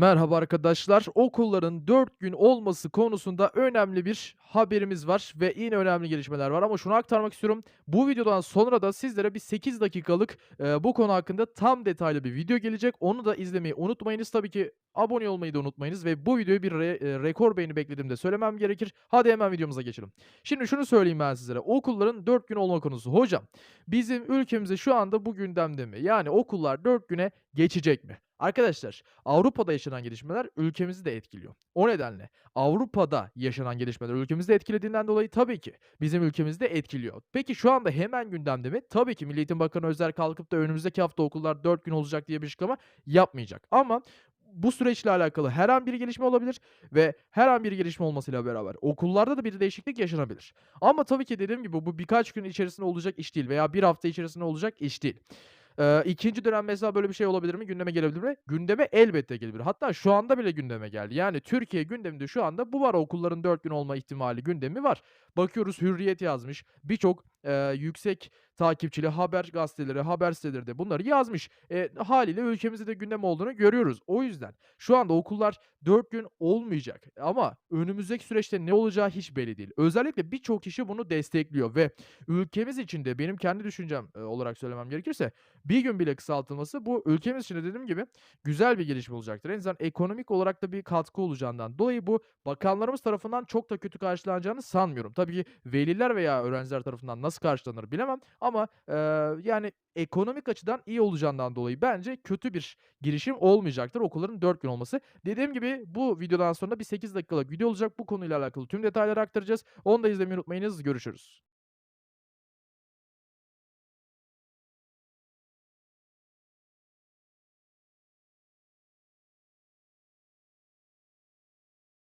Merhaba arkadaşlar. Okulların 4 gün olması konusunda önemli bir haberimiz var ve yine önemli gelişmeler var ama şunu aktarmak istiyorum. Bu videodan sonra da sizlere bir 8 dakikalık, eee, bu konu hakkında tam detaylı bir video gelecek. Onu da izlemeyi unutmayınız. Tabii ki abone olmayı da unutmayınız ve bu videoyu bir re eee, rekor beğeni beklediğimde söylemem gerekir. Hadi hemen videomuza geçelim. Şimdi şunu söyleyeyim ben sizlere. Okulların 4 gün olma konusu. Hocam, bizim ülkemizde şu anda bu gündemde mi? Yani okullar 4 güne geçecek mi? Arkadaşlar, Avrupa'da yaşanan gelişmeler ülkemizi de etkiliyor. O nedenle Avrupa'da yaşanan gelişmeler ülkemizi de etkilediğinden dolayı tabii ki bizim ülkemizi de etkiliyor. Peki şu anda hemen gündemde mi? Tabii ki Milli Eğitim Bakanı Özer kalkıp da önümüzdeki hafta okullar 4 gün olacak diye bir açıklama yapmayacak. Ama bu süreçle alakalı her an bir gelişme olabilir ve her an bir gelişme olmasıyla beraber okullarda da bir değişiklik yaşanabilir. Ama tabii ki dediğim gibi bu birkaç gün içerisinde olacak iş değil veya bir hafta içerisinde olacak iş değil. Eee, 2. dönem mesela böyle bir şey olabilir mi? Gündeme gelebilir mi? Gündeme elbette gelebilir. Hatta şu anda bile gündeme geldi. Yani Türkiye gündeminde şu anda bu var. Okulların 4 gün olma ihtimali gündemi var. Bakıyoruz Hürriyet yazmış. Birçok, eee, yüksek takipçili haber gazeteleri, haber siteleri de bunları yazmış. E, hâliyle ülkemizde de gündem olduğunu görüyoruz. O yüzden şu anda okullar 4 gün olmayacak ama önümüzdeki süreçte ne olacağı hiç belli değil. Özellikle birçok kişi bunu destekliyor ve ülkemiz için de benim kendi düşüncem, eee, olarak söylemem gerekirse bir gün bile kısaltılması bu ülkemiz için de dediğim gibi güzel bir gelişme olacaktır. En azından ekonomik olarak da bir katkı olacağından dolayı bu bakanlarımız tarafından çok da kötü karşılanacağını sanmıyorum. Tabii ki veliler veya öğrenciler tarafından nasıl karşılanır bilemem ama, eee, yani ekonomik açıdan iyi olacağından dolayı bence kötü bir girişim olmayacaktır okulların 4 gün olması. Dediğim gibi bu videodan sonra bir 8 dakikalık video olacak. Bu konuyla alakalı tüm detayları aktaracağız. Onu da izlemeyi unutmayınız. Görüşürüz.